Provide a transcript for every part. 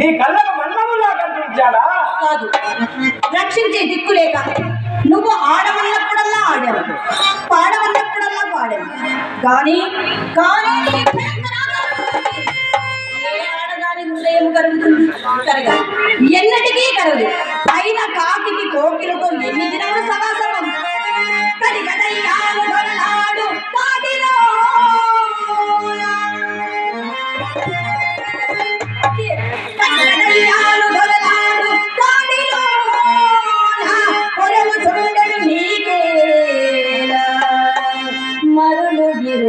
నీ కళ్ళకు మన్నములా కనిపించాడా కాదు. రక్షించే దిక్కు లేక నువ్వు ఆడమన్నప్పుడల్లా ఆడావు. పాడమన్నప్పుడల్లా పాడావు. కానీ కానీ హృదయం కరుగుతుంది? కరగదు. ఎన్నటికీ కరగదు. అయిన కాకి కోకిలతో ఎన్ని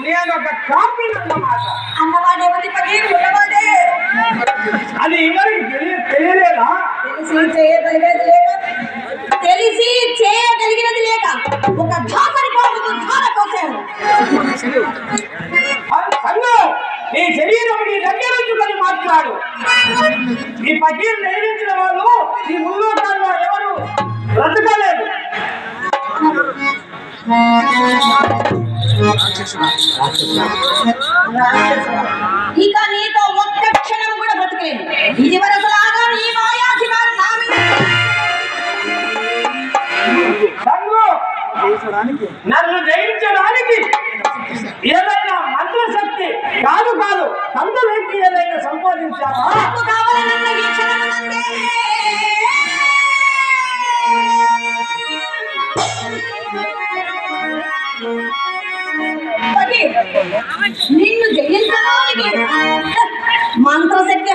నేను ఒక కాపీ అన్నమాట. పగి ఉన్నవాడే. అది ఎవరికి తెలియ తెలియలేదా? తెలిసి చేయగలిగేది లేక తెలిసి చేయగలిగినది లేక ఒక ధాకరి పాముకు ధార కోసాను నీ శరీరం నీ దగ్గర ఉంచుకొని మాట్లాడు. ఈ పకీర్ నిర్మించిన వాళ్ళు ఈ ముల్లోకాల్లో ఎవరు బ్రతకలేదు. ఇక నీతో ఒక్క క్షణం కూడా బతకలేదు ఇది వరకు లాగా నీ మాయాధికారం నా నన్ను జయించడానికి ఏదైనా మంత్రశక్తి కాదు కాదు సంత వ్యక్తి ఏదైనా సంపాదించావా? పగి, నిన్ను జయించడానికి మంత్రశక్తి